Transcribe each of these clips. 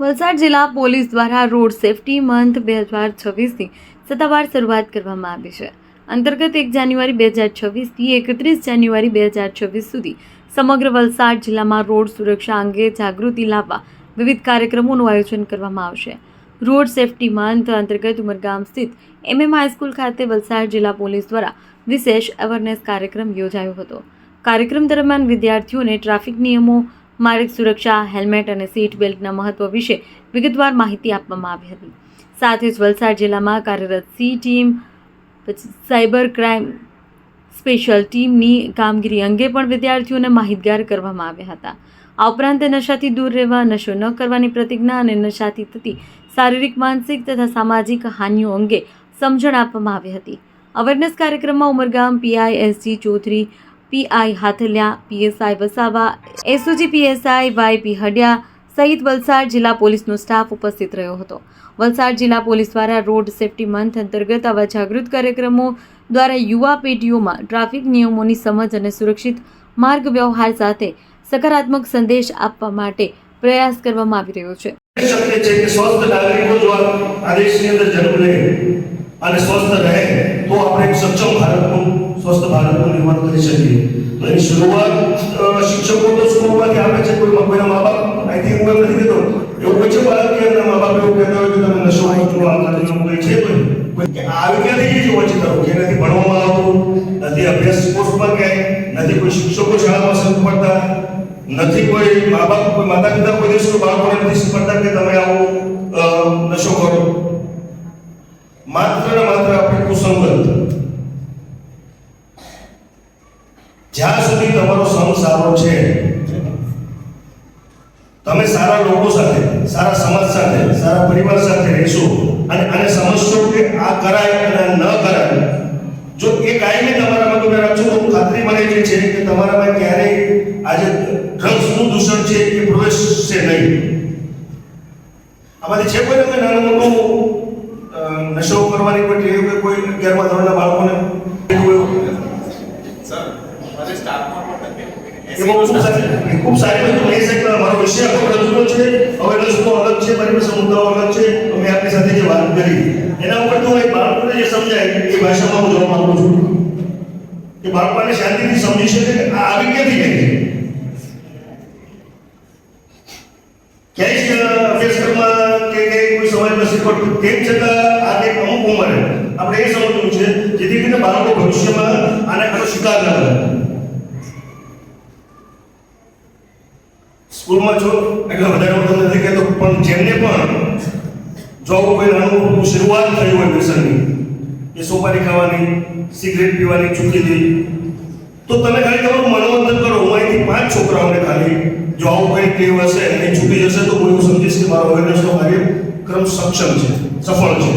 વલસાડ જિલ્લા પોલીસ દ્વારા road safety month બે હજાર છવ્વીસની સત્તાવાર શરૂઆત કરવામાં આવી છે. અંતર્ગત એક જાન્યુઆરી બે હજાર છવ્વીસથી એકત્રીસ જાન્યુઆરી બે હજાર છવ્વીસ સુધી સમગ્ર વલસાડ જિલ્લામાં રોડ સુરક્ષા અંગે જાગૃતિ લાવવા વિવિધ કાર્યક્રમોનું આયોજન કરવામાં આવશે. રોડ સેફટી મંથ અંતર્ગત ઉમરગામ સ્થિત એમએમ હાઈસ્કૂલ ખાતે વલસાડ જિલ્લા પોલીસ દ્વારા વિશેષ અવેરનેસ કાર્યક્રમ યોજાયો હતો. કાર્યક્રમ દરમિયાન વિદ્યાર્થીઓને ટ્રાફિક નિયમો માર્ગ સુરક્ષા, હેલ્મેટ અને સીટ બેલ્ટના મહત્વ વિશે વિગતવાર માહિતી આપવામાં આવી હતી. સાથે જ વલસાડ જિલ્લામાં કાર્યરત સી ટીમ, પછી સાયબર ક્રાઇમ સ્પેશિયલ ટીમની કામગીરી અંગે પણ વિદ્યાર્થીઓને માહિતગાર કરવામાં આવ્યા હતા. આ ઉપરાંત નશાથી દૂર રહેવા, નશો ન કરવાની પ્રતિજ્ઞા અને નશાથી થતી શારીરિક, માનસિક તથા સામાજિક હાનિઓ અંગે સમજણ આપવામાં આવી હતી. અવેરનેસ કાર્યક્રમમાં Umargam PI S G Chaudhari PI Hathaliya, PSI Vasava, SOG, PSI Y Hadiya સહિત વલસાડ જિલ્લા પોલીસનો સ્ટાફ ઉપસ્થિત રહ્યો હતો. વલસાડ જિલ્લા પોલીસ દ્વારા રોડ સેફટી મંથ અંતર્ગત આવા જાગૃત કાર્યક્રમો દ્વારા યુવા પેઢીઓમાં ટ્રાફિક નિયમોની સમજ અને સુરક્ષિત માર્ગ વ્યવહાર સાથે સકારાત્મક સંદેશ આપવા માટે પ્રયાસ કરવામાં આવી રહ્યો છે. સ્વસ્થ નાગરિકો જો આ દેશની અંદર જન્મ લે અને સ્વસ્થ રહે સ્વસ્થ નિર્માણ કરી શકીએ. તો શરૂઆત શિક્ષકો તો સ્કૂલમાંથી આપે છે કોઈ કોઈના મા બાપ આઈ થિંક હું એમ નથી કહેતો એવું કોઈ છે બાળક કે એમના મા બાપ એવું કહેતા હોય કે તમે નશો કરો આ કરો એવું કોઈ છે કોઈ. કોઈ કે આવી ક્યાંથી છે કરો કે નથી ભણવામાં આવતું નથી અભ્યાસ કોર્સમાં ક્યાંય, નથી કોઈ શિક્ષકો શાળામાં શીખવાડતા નથી કોઈ મા બાપ કોઈ માતા પિતા કોઈ દિવસ બાળકોને નથી શીખવાડતા કે તમે આવો નશો કરો. માત્ર માત્ર આપણે કુસંગત જ્યાં સુધી તમારો સંગ સારો છે, તમે સારા લોકો સાથે, સારા સમાજ સાથે, સારા પરિવાર સાથે રહેશો અને આને સમજશો કે આ કરાય અને ન કરાય. જો એ કાયમી તમારામાં તમે રાખશો તો ખાતરી મને જે છે કે તમારામાં ક્યારેય આજે ડ્રગ્સનું દૂષણ છે એ પ્રવેશશે નહીં. આમાંથી છે કોઈ તમે નાનું મોટું નશો કરવાની કોઈ કોઈ અગિયારમા ધોરણના બાળકોને સર મારે સ્ટાફમાં પણ નથી એમાં ખૂબ સારી ખૂબ સારી વસ્તુ કહી શકતા મારો વિષય આખો રજૂ છે. હવે રસ્તો અલગ છે મારી પાસે મુદ્દાઓ અલગ છે તો મેં આપની સાથે જે વાત કરી, એના ઉપર તો એક બાળકોને જે સમજાય, એ ભાષામાં હું જવા માંગુ છું. કે બાળકોને શાંતિથી સમજી શકે કે આ આવી ક્યાંથી ગઈ ક્યાંય અભ્યાસક્રમમાં કે કોઈ સમાજમાં શીખવાડતું તેમ છતાં આ એક અમુક ઉંમરે આપણે એ સમજવું છે, જેથી કરીને બાળકો ભવિષ્યમાં આને આનો શિકાર ન બને સ્કૂલમાં છો, એટલે વધારે હું તમને નથી કહેતો, પણ જેમને પણ જો કોઈ નાનું શરૂઆત થઈ હોય વ્યસનની એ સોપારી ખાવાની સિગરેટ પીવાની ચૂકી દઈ તો તમે ખાલી તમારું મનોમંથન કરો, હું અહીંથી પાંચ છોકરાઓને ખાલી જો આવું કંઈ ટેવ હશે એને ચૂકી જશે તો હું એવું સમજીશ કે મારો અવેરનેસનો કાર્યક્રમ સક્ષમ છે, સફળ છે.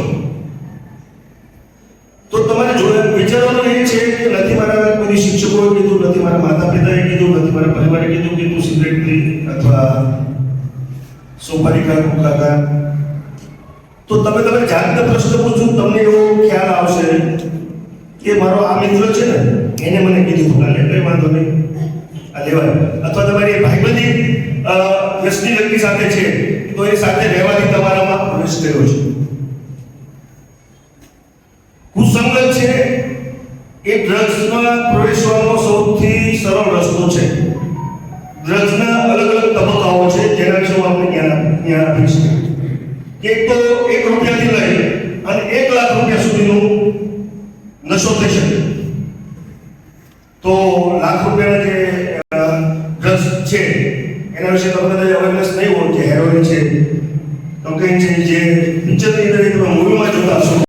તો તમારે જોડે વિચારવાનું એ છે કે નથી મારા કોઈ શિક્ષકોએ કીધું, નથી મારા માતા પિતાએ કીધું, નથી મારા પરિવારે કીધું કે તું સિગરેટ પી. અથવા સોપારી મુકાતા તો તમે તમે જાતને પ્રશ્ન પૂછો તમને એવો ખ્યાલ આવશે કે મારો આ મિત્ર છે ને એને મને કીધું ભૂલા લે વાંધો નહીં. આ લેવાય. અથવા તમારી ભાઈબંધી અ, વ્યસની વ્યક્તિ સાથે છે તો એ સાથે રહેવાથી તમારામાં પ્રવેશ કર્યો છે. કુસંગત છે એ ડ્રગ્સમાં પ્રવેશવાનો સૌથી સરળ રસ્તો છે. ડ્રગ્સના અલગ અલગ તબક્કાઓ છે, જેના વિશે આપણે જ્ઞાન જ્ઞાન શકીએ એક તો એક રૂપિયાથી લઈ અને એક લાખ રૂપિયા સુધીનું નશો થઈ શકે. તો લાખ રૂપિયાના જે ડ્રગ્સ છે, એના વિશે તમને કદાચ અવેરનેસ નહીં હોય કે હેરોઇન છે. તો છે જે પિક્ચરની અંદર મૂવીમાં જોતા હશો.